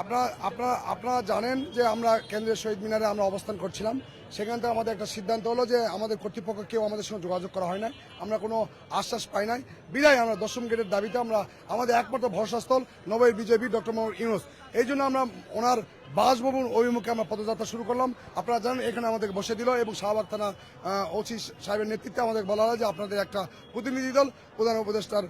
আপনারা আপনারা আপনারা জানেন যে আমরা কেন্দ্রীয় শহীদ মিনারে আমরা অবস্থান করছিলাম। সেখান থেকে আমাদের একটা সিদ্ধান্ত হলো যে আমাদের কর্তৃপক্ষ কেউ আমাদের সঙ্গে যোগাযোগ করা হয় নাই। আমরা কোনো আশ্বাস পাই নাই। বিদায় আমরা দশম গেটের দাবিতে আমরা, আমাদের একমাত্র ভরসাস্থল নবের বিজেপি ডক্টর মোহাম্মদ ইউনুস। এই জন্য আমরা ওনার বাসভবন অভিমুখে আমরা পদযাত্রা শুরু করলাম। আপনারা জানেন, এখানে আমাদের বসে দিল এবং শাহবাগ থানা ওসি সাহেবের নেতৃত্বে আমাদের বলা হলো যে আপনাদের একটা প্রতিনিধি দল, প্রধান উপদেষ্টার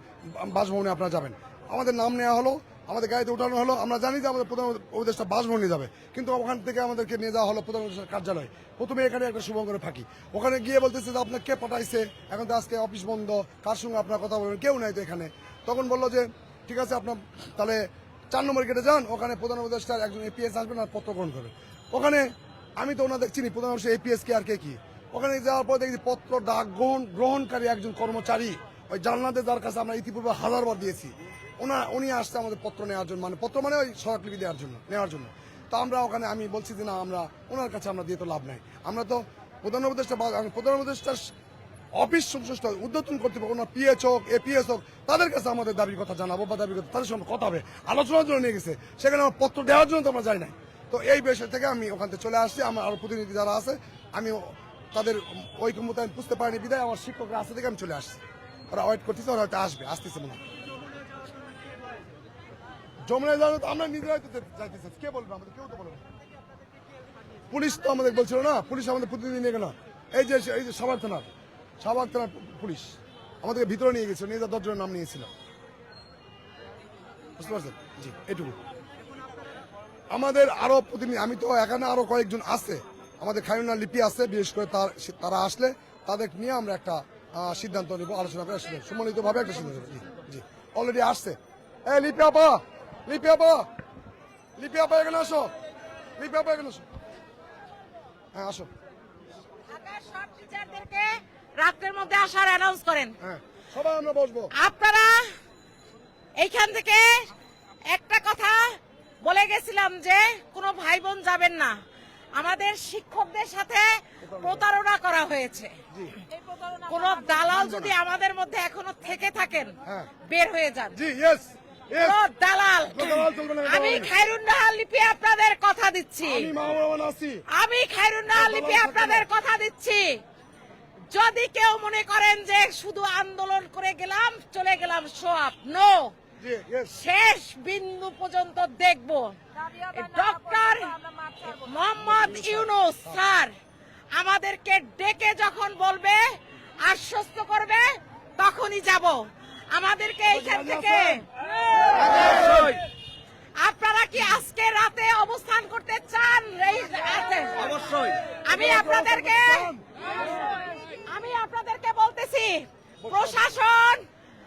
বাসভবনে আপনারা যাবেন। আমাদের নাম নেওয়া হলো আমাদের গাড়িতে উঠানো হলো, আমরা জানি যে আমাদের প্রধান উপদেষ্টা বাসভবনে যাবে। কিন্তু ওখান থেকে আমাদেরকে নিয়ে যাওয়া হলো প্রধান উপদেষ্টার কার্যালয়। প্রথমে এখানে একটা শুভঙ্করে ফাঁকি। ওখানে গিয়ে বলতেছে যে আপনার কে পাঠাইছে। এখন তো আজকে অফিস বন্ধ। কার সঙ্গে আপনার কথা বলবেন? কেউ নাই তো এখানে। তখন বলল যে, ঠিক আছে, আপনার, তাহলে চার নম্বর গেটে যান। ওখানে প্রধান উপদেষ্টার একজন এপিএস আসবেন আর পত্র গ্রহণ করবেন। ওখানে আমি তো ওনাদের চিনি, প্রধান এপিএস কে আর কে কি? ওখানে যাওয়ার পর দেখি পত্র ডাক গ্রহণ, গ্রহণকারী একজন কর্মচারী। ওই জানলাতে যার কাছে আমরা ইতিপূর্বে হাজারবার দিয়েছি, ওনা, উনি আসছে আমাদের পত্র নেওয়ার জন্য মানে পত্র মানে ওই সড়কলিপি দেওয়ার জন্য নেওয়ার জন্য। তো আমরা ওখানে, আমি বলছি যে না, আমরা, ওনার কাছে আমরা দিয়ে তো লাভ নাই। আমরা তো প্রধান উপদেষ্টা প্রধান উপদেষ্টার অফিস সংশ্লিষ্ট উদ্বোধন করতে পারব ওনার পিএচ হোক, এপিএস হোক, তাদের কাছে আমাদের দাবির কথা জানাব বা দাবির কথা, তাদের সঙ্গে কথা হবে, আলোচনার জন্য নিয়ে গেছে। সেখানে আমার পত্র দেওয়ার জন্য তো আমরা যাই নাই। তো এই বিষয় থেকে আমি ওখান থেকে চলে আসছি, আমার আরও প্রতিনিধি যারা আছে, আমি তাদের ঐক্যমত আমি বুঝতে পারিনি, বিদায়, আমার শিক্ষকরা আসতে থেকে আমি চলে আসছি। ওরা ওয়েট করতেছে, ওরা হয়তো আসবে, আসতেছে মনে হয়। যাবে তো আমরা নিজেরাই তো যাইতেছি। কে বলবে আমাদের? কেউ তো বলবে পুলিশ তো আমাদের বলছিল না, পুলিশ আমাদের প্রতিদিন নিয়ে গেল। এই যে এই যে সাভার থানার সাভার থানার পুলিশ আমাদেরকে ভিতরে নিয়ে গেছিল যা দশজনের নাম নিয়েছিল। বুঝতে পারছেন? জি, এটুকু। আমাদের আরও প্রতিনিধি আমি তো এখানে আরও কয়েকজন আছে। আমাদের খায়ুনা লিপি আছে, বিশেষ করে তার তারা আসলে তাদের নিয়ে আমরা একটা সিদ্ধান্ত নেব আলোচনা করে সম্মানিত ভাবে একটা সিদ্ধান্ত। জি জি। অলরেডি আসছে। এ লিপি আপা লিপি আপা লিপি আপা এখানে আসো। লিপি আপা এখানে আসো। হ্যাঁ আসো। সব টিচারদেরকে রাত্রের মধ্যে আসার অ্যানাউন্স করেন। হ্যাঁ সবাই আমরা বসবো। আপনারা এইখান থেকে একটা কথা বলে গেছিলাম যে কোনো ভাই বোন যাবেন না। আমাদের শিক্ষকদের সাথে প্রতারণা করা হয়েছে। কোন দালাল যদি আমাদের মধ্যে এখনও থেকে থাকেন হ্যাঁ। বের হয়ে যান। দালাল। কোনো দালাল চলবে না, আমি। খায়রুন্নাহার লিপি আপনাদের কথা দিচ্ছি। আমি খায়রুন্নাহার লিপি আপনাদের কথা দিচ্ছি। যদি কেউ মনে করেন যে শুধু আন্দোলন করে গেলাম চলে গেলাম সোয়াব নো শেষ বিন্দু পর্যন্ত দেখব। ডক্টর মোহাম্মদ ইউনুস স্যার আমাদেরকে ডেকে যখন বলবে আশ্বস্ত করবে তখনই যাব। আমাদেরকে এইখান থেকে আপনারা কি আজকে রাতে অবস্থান করতে চান? অবশ্যই। আমি আপনাদেরকে আমি আপনাদেরকে বলতেছি প্রশাসন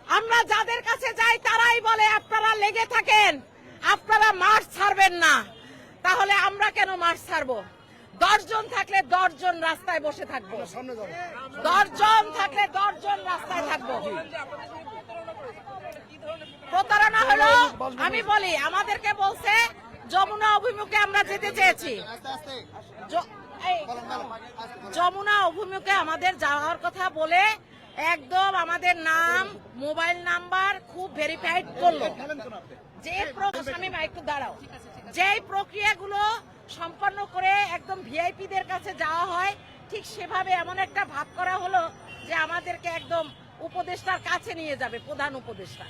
আমরা যাদের কাছে যাই তারাই লেগে থাকেন আপনারা মাঠ ছাড়বেন না। তাহলে আমরা কেন মাঠ ছাড়বো? দশজন থাকলে দশজন রাস্তায় বসে থাকব। দশজন থাকলে দশজন রাস্তায় থাকব। প্রতারণা হলো আমি বলি আমাদেরকে বলছে যমুনা অভিমুখে আমরা যেতে চেয়েছি। যমুনা অভিমুখে আমাদের যাওয়ার কথা বলে একদম আমাদের নাম, মোবাইল নাম্বার খুব ভেরিফাইড করল। যে আমি একটু দাঁড়াও। যেই প্রক্রিয়াগুলো সম্পন্ন করে একদম ভিআইপি দের কাছে যাওয়া হয়, ঠিক সেভাবে এমন একটা ভাব করা হলো যে আমাদেরকে একদম উপদেষ্টার কাছে নিয়ে যাবে, প্রধান উপদেষ্টা।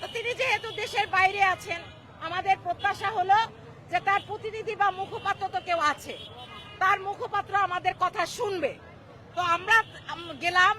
তো তিনি যেহেতু দেশের বাইরে আছেন, আমাদের প্রত্যাশা হলো যে তার প্রতিনিধি বা মুখপাত্র তো কেউ আছে। তার মুখপাত্র আমাদের কথা শুনবে। তো আমরা গেলাম